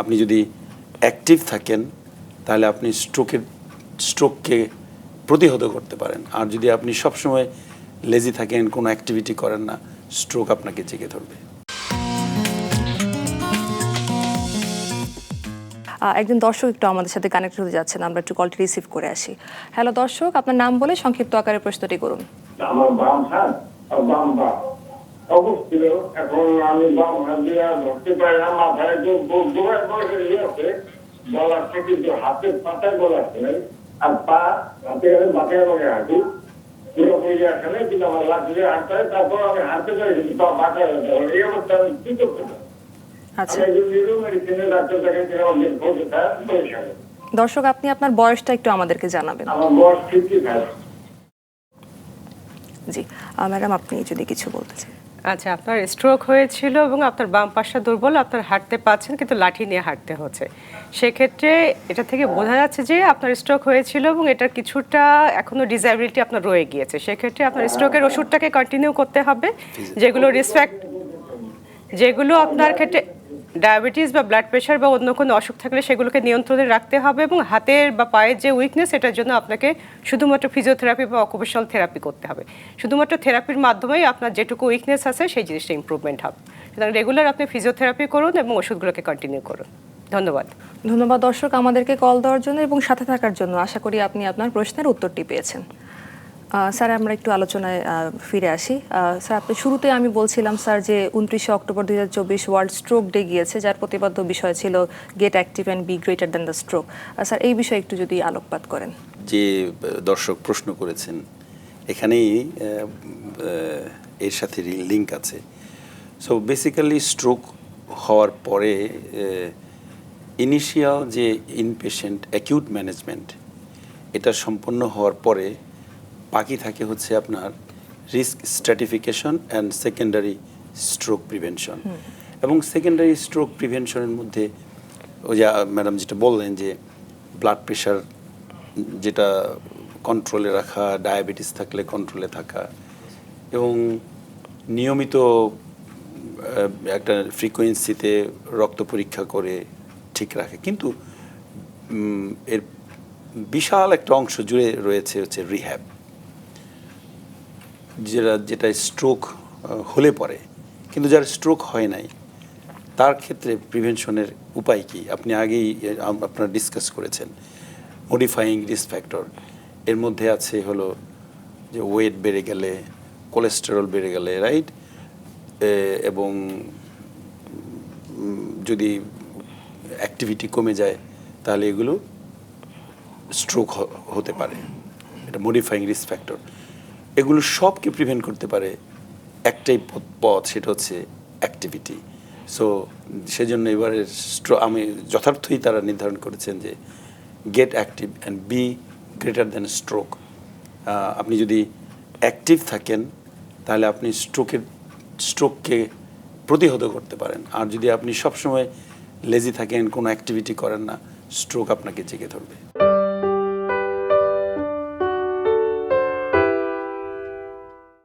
আপনি যদি অ্যাক্টিভ থাকেন তাহলে আপনি স্ট্রোকের স্ট্রোককে প্রতিহত করতে পারেন। আর যদি আপনি সবসময় লেজি থাকেন কোনো অ্যাক্টিভিটি করেন না স্ট্রোক আপনাকে জেগে ধরবে। একজন দর্শক একটু আমাদের সাথে কানেক্ট হতে যাচ্ছেন আমরা একটু কলটি রিসিভ করে আসি। হ্যালো দর্শক আপনার নাম বলে সংক্ষিপ্ত আকারে প্রশ্নটি করুন। অবস্থিত এখন আমি ধরতে পারি না মাথায় তো গোড়ায় বয়সে আছে গলা থেকে যে হাতের পাতায় গলা আছে আর পা হাতে গেলে বাঁকায় হাঁটি পুরোপুরি আসে কিন্তু আমার লাগলে হাঁটতে হয় তারপর আমি হাঁটতে পারি কিন্তু পা বাঁকা এই অবস্থা আমি কি করতে পারি। আচ্ছা। দর্শক আপনি আপনার বয়সটা একটু আমাদেরকে জানাবেন। আমার বয়স জি। ম্যাডাম আপনি যদি কিছু বলতে চান। আচ্ছা আপনার স্ট্রোক হয়েছিল এবং আপনার বাম পাশটা দুর্বল, আপনার হাঁটতে পাচ্ছেন কিন্তু লাঠি নিয়ে হাঁটতে হচ্ছে। সেক্ষেত্রে এটা থেকে বোঝা যাচ্ছে যে আপনার স্ট্রোক হয়েছিল এবং এটার কিছুটা এখনও ডিসএবিলিটি আপনার রয়ে গিয়েছে। সেক্ষেত্রে আপনার স্ট্রোকের ওষুধটাকে কন্টিনিউ করতে হবে, যেগুলো রিসপেক্ট যেগুলো আপনার ক্ষেত্রে ডায়াবেটিস বা ব্লাড প্রেশার বা অন্য কোনো অসুখ থাকলে সেগুলোকে নিয়ন্ত্রণে রাখতে হবে এবং হাতের বা পায়ের যে উইকনেস এটার জন্য আপনাকে শুধুমাত্র ফিজিওথেরাপি বা অকুপেশনাল থেরাপি করতে হবে। শুধুমাত্র থেরাপির মাধ্যমেই আপনার যেটুকু উইকনেস আছে, সেই জিনিসটা ইমপ্রুভমেন্ট হবে। সুতরাং রেগুলার আপনি ফিজিওথেরাপি করুন এবং ওষুধগুলোকে কন্টিনিউ করুন। ধন্যবাদ। ধন্যবাদ দর্শক আমাদেরকে কল দেওয়ার জন্য এবং সাথে থাকার জন্য। আশা করি আপনি আপনার প্রশ্নের উত্তরটি পেয়েছেন। স্যার, আমরা একটু আলোচনায় ফিরে আসি। স্যার, আপনি শুরুতে আমি বলছিলাম, স্যার, যে উনত্রিশে অক্টোবর দুই হাজার চব্বিশ ওয়ার্ল্ড স্ট্রোক ডে গিয়েছে, যার প্রতিপাদ্য বিষয় ছিল get active and be greater than the stroke. Sir, এই বিষয়ে একটু যদি আলোকপাত করেন। যে দর্শক প্রশ্ন করেছেন, এখানেই এর সাথে লিঙ্ক আছে। সো বেসিক্যালি স্ট্রোক হওয়ার পরে ইনিশিয়াল যে ইনপেশেন্ট অ্যাকিউট ম্যানেজমেন্ট এটা সম্পন্ন হওয়ার পরে বাকি থাকে হচ্ছে আপনার risk stratification and secondary stroke prevention এবং সেকেন্ডারি স্ট্রোক প্রিভেনশনের মধ্যে ওই যে ম্যাডাম যেটা বললেন যে ব্লাড প্রেশার যেটা কন্ট্রোলে রাখা ডায়াবেটিস থাকলে কন্ট্রোলে থাকা এবং নিয়মিত একটা ফ্রিকোয়েন্সিতে রক্ত পরীক্ষা করে ঠিক রাখে। কিন্তু এর বিশাল একটা অংশ জুড়ে রয়েছে হচ্ছে রিহ্যাব যেটা যেটা স্ট্রোক হলে পরে। কিন্তু যার স্ট্রোক হয় নাই, তার ক্ষেত্রে প্রিভেনশনের উপায় কি? আপনি আগেই আপনারা ডিসকাস করেছেন। মডিফাইং রিস্ক ফ্যাক্টর এর মধ্যে আছে হলো যে ওয়েট বেড়ে গেলে কোলেস্টেরল বেড়ে গেলে রাইট এবং যদি অ্যাক্টিভিটি কমে যায়, তাহলে এগুলো স্ট্রোক হতে পারে। এটা মডিফাইং রিস্ক ফ্যাক্টর এগুলো সবকে প্রিভেন্ট করতে পারে একটাই পথ- সেটা হচ্ছে অ্যাক্টিভিটি সো সেজন্য এবারে আমি যথার্থই তারা নির্ধারণ করেছেন যে get active and be greater than stroke আপনি যদি অ্যাক্টিভ থাকেন, তাহলে আপনি স্ট্রোকের স্ট্রোককে প্রতিহত করতে পারেন। আর যদি আপনি সবসময় লেজি থাকেন, কোনো অ্যাক্টিভিটি করেন না স্ট্রোক আপনাকে জেগে ধরবে।